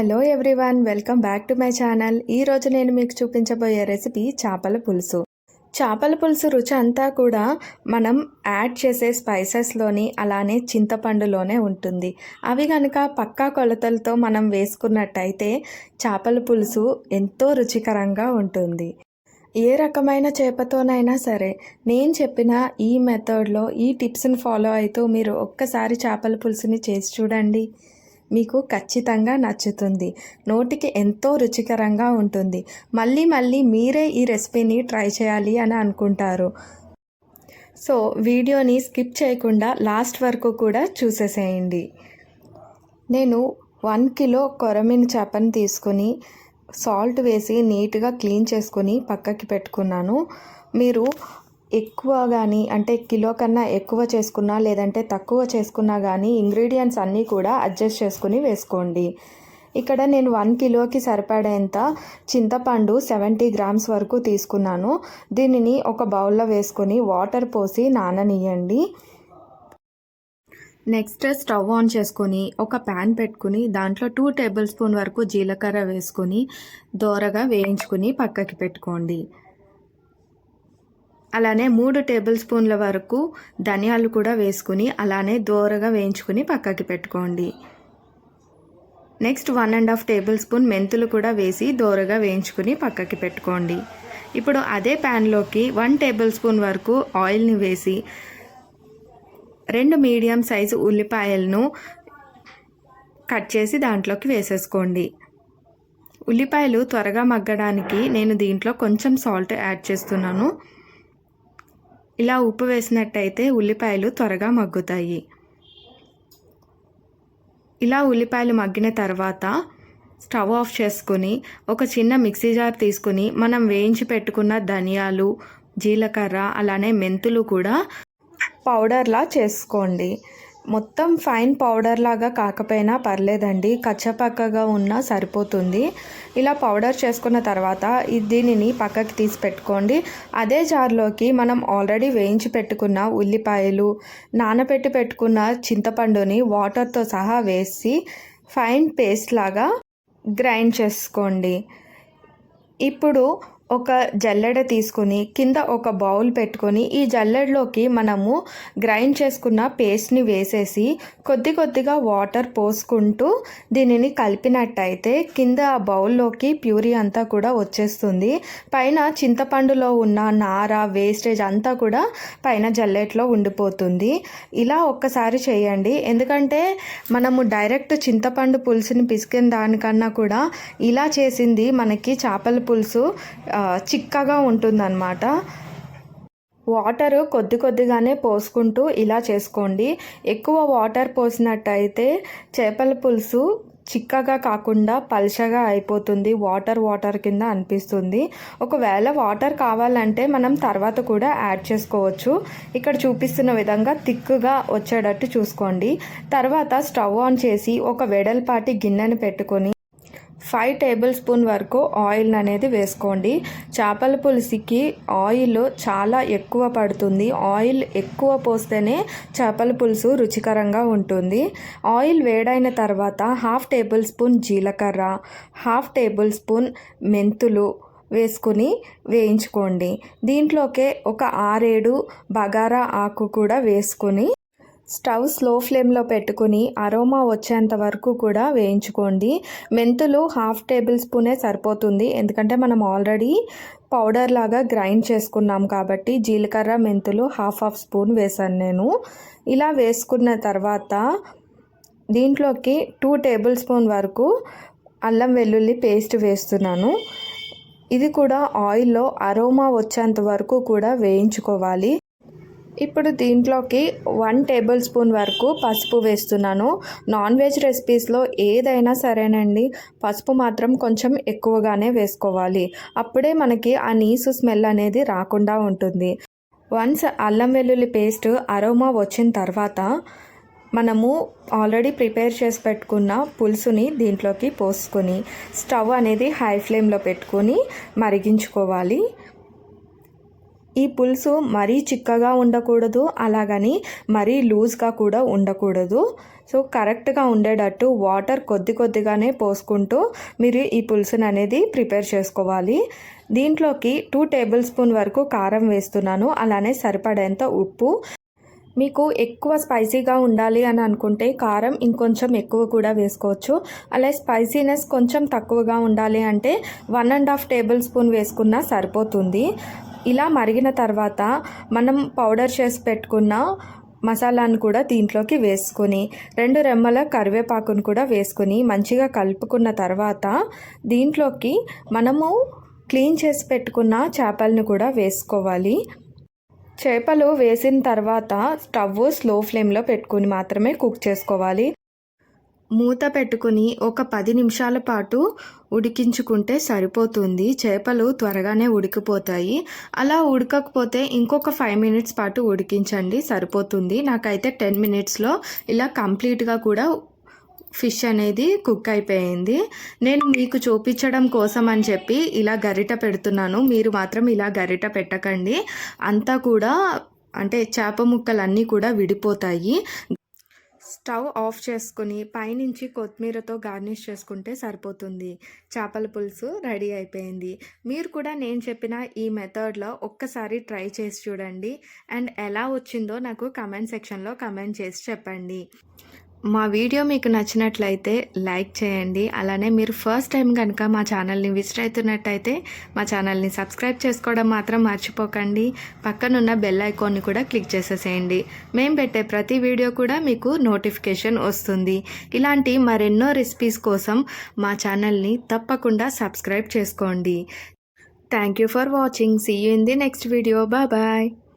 Hello everyone welcome back to my channel ఈరోజు నేను మీకు చూపించబోయే రెసిపీ చేపల పులుసు. చేపల పులుసు రుచి అంతా కూడా మనం యాడ్ చేసే స్పైసెస్లోని అలానే చింతపండులోనే ఉంటుంది. అవి కనుక పక్కా కొలతలతో మనం వేసుకున్నట్టయితే చేపల పులుసు ఎంతో రుచికరంగా ఉంటుంది. ఏ రకమైన చేపతోనైనా సరే నేను చెప్పిన ఈ మెథడ్లో ఈ టిప్స్ని ఫాలో అవుతూ మీరు ఒక్కసారి చేపల పులుసుని చేసి చూడండి. మీకు ఖచ్చితంగా నచ్చుతుంది. నోటికి ఎంతో రుచికరంగా ఉంటుంది. మళ్ళీ మళ్ళీ మీరే ఈ రెసిపీని ట్రై చేయాలి అని అనుకుంటారు. సో వీడియోని స్కిప్ చేయకుండా లాస్ట్ వరకు కూడా చూసేసేయండి. నేను వన్ కిలో కొరమిన చేపని తీసుకొని సాల్ట్ వేసి నీట్గా క్లీన్ చేసుకుని పక్కకి పెట్టుకున్నాను. మీరు ఎక్కువ కానీ అంటే కిలో కన్నా ఎక్కువ చేసుకున్నా లేదంటే తక్కువ చేసుకున్నా కానీ ఇంగ్రీడియంట్స్ అన్నీ కూడా అడ్జస్ట్ చేసుకుని వేసుకోండి. ఇక్కడ నేను వన్ కిలోకి సరిపడేంత చింతపండు సెవెంటీ గ్రామ్స్ వరకు తీసుకున్నాను. దీనిని ఒక బౌల్లో వేసుకొని వాటర్ పోసి నాననియండి. నెక్స్ట్ స్టవ్ ఆన్ చేసుకొని ఒక ప్యాన్ పెట్టుకుని దాంట్లో టూ టేబుల్ స్పూన్ వరకు జీలకర్ర వేసుకొని దోరగా వేయించుకుని పక్కకి పెట్టుకోండి. అలానే మూడు టేబుల్ స్పూన్ల వరకు ధనియాలు కూడా వేసుకుని అలానే దోరగా వేయించుకుని పక్కకి పెట్టుకోండి. Next one and half tablespoon మెంతులు కూడా వేసి దోరగా వేయించుకుని పక్కకి పెట్టుకోండి. ఇప్పుడు అదే ప్యాన్లోకి వన్ టేబుల్ స్పూన్ వరకు ఆయిల్ని వేసి రెండు మీడియం సైజు ఉల్లిపాయలను కట్ చేసి దాంట్లోకి వేసేసుకోండి. ఉల్లిపాయలు త్వరగా మగ్గడానికి నేను దీంట్లో కొంచెం సాల్ట్ యాడ్ చేస్తున్నాను. ఇలా ఉప్పు వేసినట్టయితే ఉల్లిపాయలు త్వరగా మగ్గుతాయి. ఇలా ఉల్లిపాయలు మగ్గిన తర్వాత స్టవ్ ఆఫ్ చేసుకొని ఒక చిన్న మిక్సీ జార్ తీసుకుని మనం వేయించి పెట్టుకున్న ధనియాలు జీలకర్ర అలానే మెంతులు కూడా పౌడర్లా చేసుకోండి. మొత్తం ఫైన్ పౌడర్ లాగా కాకపోయినా పర్లేదండి. కచ్చపక్కగా ఉన్నా సరిపోతుంది. ఇలా పౌడర్ చేసుకున్న తర్వాత దీనిని పక్కకి తీసి పెట్టుకోండి. అదే జార్లోకి మనం ఆల్రెడీ వేయించి పెట్టుకున్న ఉల్లిపాయలు నానబెట్టి పెట్టుకున్న చింతపండుని వాటర్తో సహా వేసి ఫైన్ పేస్ట్ లాగా గ్రైండ్ చేసుకోండి. ఇప్పుడు ఒక జల్లెడ తీసుకొని కింద ఒక బౌల్ పెట్టుకొని ఈ జల్లెడలోకి మనము గ్రైండ్ చేసుకున్న పేస్ట్ని వేసేసి కొద్ది కొద్దిగా వాటర్ పోసుకుంటూ దీనిని కలిపినట్టయితే కింద ఆ బౌల్లోకి ప్యూరీ అంతా కూడా వచ్చేస్తుంది. పైన చింతపండులో ఉన్న నార వేస్టేజ్ అంతా కూడా పైన జల్లెట్లో ఉండిపోతుంది. ఇలా ఒక్కసారి చేయండి. ఎందుకంటే మనము డైరెక్ట్ చింతపండు పులుసుని పిసికిన దానికన్నా కూడా ఇలా చేసింది మనకి చేపల పులుసు చిక్కగా ఉంటుందన్నమాట. వాటర్ కొద్ది కొద్దిగానే పోసుకుంటూ ఇలా చేసుకోండి. ఎక్కువ వాటర్ పోసినట్టయితే చేపల పులుసు చిక్కగా కాకుండా పల్చగా అయిపోతుంది. వాటర్ వాటర్ కింద అనిపిస్తుంది. ఒకవేళ వాటర్ కావాలంటే మనం తర్వాత కూడా యాడ్ చేసుకోవచ్చు. ఇక్కడ చూపిస్తున్న విధంగా థిక్గా వచ్చేటట్టు చూసుకోండి. తర్వాత స్టవ్ ఆన్ చేసి ఒక వెడల్పాటి గిన్నెను పెట్టుకొని ఫైవ్ టేబుల్ స్పూన్ వరకు ఆయిల్ అనేది వేసుకోండి. చేపల పులుసుకి ఆయిల్ చాలా ఎక్కువ పడుతుంది. ఆయిల్ ఎక్కువ పోస్తేనే చేపల పులుసు రుచికరంగా ఉంటుంది. ఆయిల్ వేడైన తర్వాత హాఫ్ టేబుల్ స్పూన్ జీలకర్ర హాఫ్ టేబుల్ స్పూన్ మెంతులు వేసుకుని వేయించుకోండి. దీంట్లోకే ఒక ఆరేడు బగారా ఆకు కూడా వేసుకుని స్టవ్ స్లో ఫ్లేమ్లో పెట్టుకుని అరోమా వచ్చేంత వరకు కూడా వేయించుకోండి. మెంతులు హాఫ్ టేబుల్ స్పూనే సరిపోతుంది. ఎందుకంటే మనం ఆల్రెడీ పౌడర్ లాగా గ్రైండ్ చేసుకున్నాం కాబట్టి జీలకర్ర మెంతులు హాఫ్ హాఫ్ స్పూన్ వేసాను నేను. ఇలా వేసుకున్న తర్వాత దీంట్లోకి టూ టేబుల్ స్పూన్ వరకు అల్లం వెల్లుల్లి పేస్ట్ వేస్తున్నాను. ఇది కూడా ఆయిల్లో అరోమా వచ్చేంత వరకు కూడా వేయించుకోవాలి. ఇప్పుడు దీంట్లోకి వన్ టేబుల్ స్పూన్ వరకు పసుపు వేస్తున్నాను. నాన్ వెజ్ రెసిపీస్లో ఏదైనా సరేనండి. పసుపు మాత్రం కొంచెం ఎక్కువగానే వేసుకోవాలి. అప్పుడే మనకి ఆ నీసు స్మెల్ అనేది రాకుండా ఉంటుంది. వన్స్ అల్లం వెల్లుల్లి పేస్ట్ అరోమా వచ్చిన తర్వాత మనము ఆల్రెడీ ప్రిపేర్ చేసి పెట్టుకున్న పులుసుని దీంట్లోకి పోసుకొని స్టవ్ అనేది హై ఫ్లేమ్లో పెట్టుకొని మరిగించుకోవాలి. ఈ పులుసు మరీ చిక్కగా ఉండకూడదు అలాగని మరీ లూజ్గా కూడా ఉండకూడదు. సో కరెక్ట్గా ఉండేటట్టు వాటర్ కొద్ది కొద్దిగానే పోసుకుంటూ మీరు ఈ పులుసుని అనేది ప్రిపేర్ చేసుకోవాలి. దీంట్లోకి టూ టేబుల్ స్పూన్ వరకు కారం వేస్తున్నాను అలానే సరిపడేంత ఉప్పు. మీకు ఎక్కువ స్పైసీగా ఉండాలి అని అనుకుంటే కారం ఇంకొంచెం ఎక్కువ కూడా వేసుకోవచ్చు. అలాగే స్పైసీనెస్ కొంచెం తక్కువగా ఉండాలి అంటే one and half tablespoon వేసుకున్నా సరిపోతుంది. ఇలా మరిగిన తర్వాత మనం పౌడర్ చేసి పెట్టుకున్న మసాలాను కూడా దీంట్లోకి వేసుకొని రెండు రెమ్మల కరివేపాకును కూడా వేసుకొని మంచిగా కలుపుకున్న తర్వాత దీంట్లోకి మనము క్లీన్ చేసి పెట్టుకున్న చేపలను కూడా వేసుకోవాలి. చేపలు వేసిన తర్వాత స్టవ్ స్లో ఫ్లేమ్లో పెట్టుకుని మాత్రమే కుక్ చేసుకోవాలి. మూత పెట్టుకుని ఒక పది నిమిషాల పాటు ఉడికించుకుంటే సరిపోతుంది. చేపలు త్వరగానే ఉడికిపోతాయి. అలా ఉడకకపోతే ఇంకొక ఫైవ్ మినిట్స్ పాటు ఉడికించండి. సరిపోతుంది. నాకైతే టెన్ మినిట్స్లో ఇలా కంప్లీట్గా కూడా ఫిష్ అనేది కుక్ అయిపోయింది. నేను మీకు చూపించడం కోసం అని చెప్పి ఇలా గరిట పెడుతున్నాను. మీరు మాత్రం ఇలా గరిట పెట్టకండి. అంతా కూడా అంటే చేప ముక్కలన్నీ కూడా విడిపోతాయి. స్టవ్ ఆఫ్ చేసుకుని పైనుంచి కొత్తిమీరతో గార్నిష్ చేసుకుంటే సరిపోతుంది. చేపల పులుసు రెడీ అయిపోయింది. మీరు కూడా నేను చెప్పిన ఈ మెథడ్లో ఒక్కసారి ట్రై చేసి చూడండి. అండ్ ఎలా వచ్చిందో నాకు కమెంట్ సెక్షన్లో కమెంట్ చేసి చెప్పండి. మా వీడియో మీకు నచ్చినట్లయితే లైక్ చేయండి. అలానే మీరు ఫస్ట్ టైం కనుక మా ఛానల్ని విజిట్ అవుతున్నట్టయితే మా ఛానల్ని సబ్స్క్రైబ్ చేసుకోవడం మాత్రం మర్చిపోకండి. పక్కనున్న బెల్ ఐకాన్ని కూడా క్లిక్ చేసేసేయండి. మేము పెట్టే ప్రతి వీడియో కూడా మీకు నోటిఫికేషన్ వస్తుంది. ఇలాంటి మరెన్నో రెసిపీస్ కోసం మా ఛానల్ని తప్పకుండా సబ్స్క్రైబ్ చేసుకోండి. Thank you for watching. See you in the next video bye bye